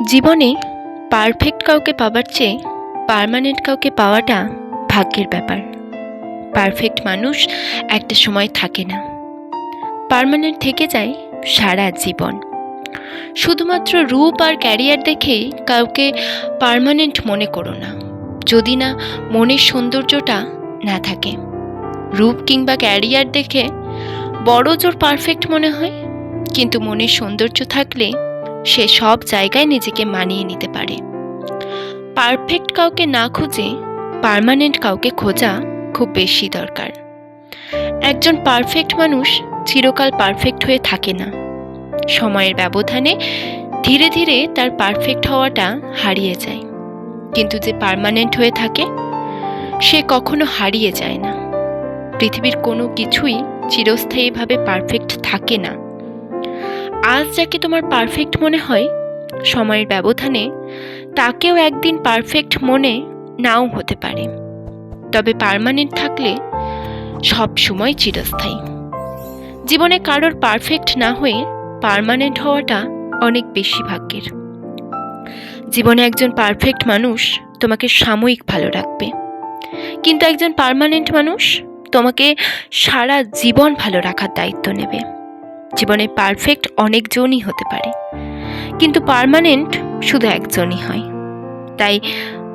জীবনে পারফেক্ট কাউকে পাবার চেয়ে পারমানেন্ট কাউকে পাওয়াটা ভাগ্যের ব্যাপার। পারফেক্ট মানুষ একটা সময় থাকে না। পারমানেন্ট থেকে যায় সারা জীবন। শুধুমাত্র রূপ আর ক্যারিয়ার দেখেই কাউকে পার্মানেন্ট মনে করো না, যদি না মনের সৌন্দর্যটা না থাকে। রূপ কিংবা ক্যারিয়ার দেখে বড় জোর পারফেক্ট মনে হয়, কিন্তু মনের সৌন্দর্য থাকলে সে সব জায়গায় নিজেকে মানিয়ে নিতে পারে। পারফেক্ট কাউকে না খুঁজে, পার্মানেন্ট কাউকে খোঁজা খুব বেশি দরকার। একজন পারফেক্ট মানুষ চিরকাল পারফেক্ট হয়ে থাকে না। সময়ের ব্যবধানে ধীরে ধীরে তার পারফেক্ট হওয়াটা হারিয়ে যায়। কিন্তু যে পারমানেন্ট হয়ে থাকে, সে কখনো হারিয়ে যায় না। পৃথিবীর কোনো কিছুই চিরস্থায়ীভাবে পারফেক্ট থাকে না। আজ যাকে তোমার পারফেক্ট মনে হয়, সময়ের ব্যবধানে, তাকেও একদিন পারফেক্ট মনে নাও হতে পারে। তবে পারমানেন্ট থাকলে সব সময় চিরস্থায়ী। জীবনে কারোর পারফেক্ট না হয়ে পারমানেন্ট হওয়াটা অনেক বেশি ভাগ্যের। জীবনে একজন পারফেক্ট মানুষ তোমাকে সাময়িক ভালো রাখবে। কিন্তু একজন পার্মানেন্ট মানুষ তোমাকে সারা জীবন ভালো রাখার দায়িত্ব নেবে। জীবনে পারফেক্ট অনেকজনই হতে পারে। কিন্তু পারমানেন্ট শুধু একজনই হয়। তাই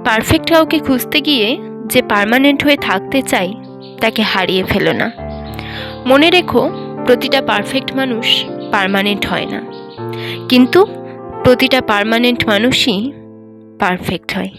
পারফেক্ট কাউকে খুঁজতে গিয়ে যে পারমানেন্ট হয়ে থাকতে চাই তাকে হারিয়ে ফেলো না। মনে রেখো, প্রতিটা পারফেক্ট মানুষ পার্মানেন্ট হয় না। কিন্তু প্রতিটা পার্মানেন্ট মানুষই পারফেক্ট হয়।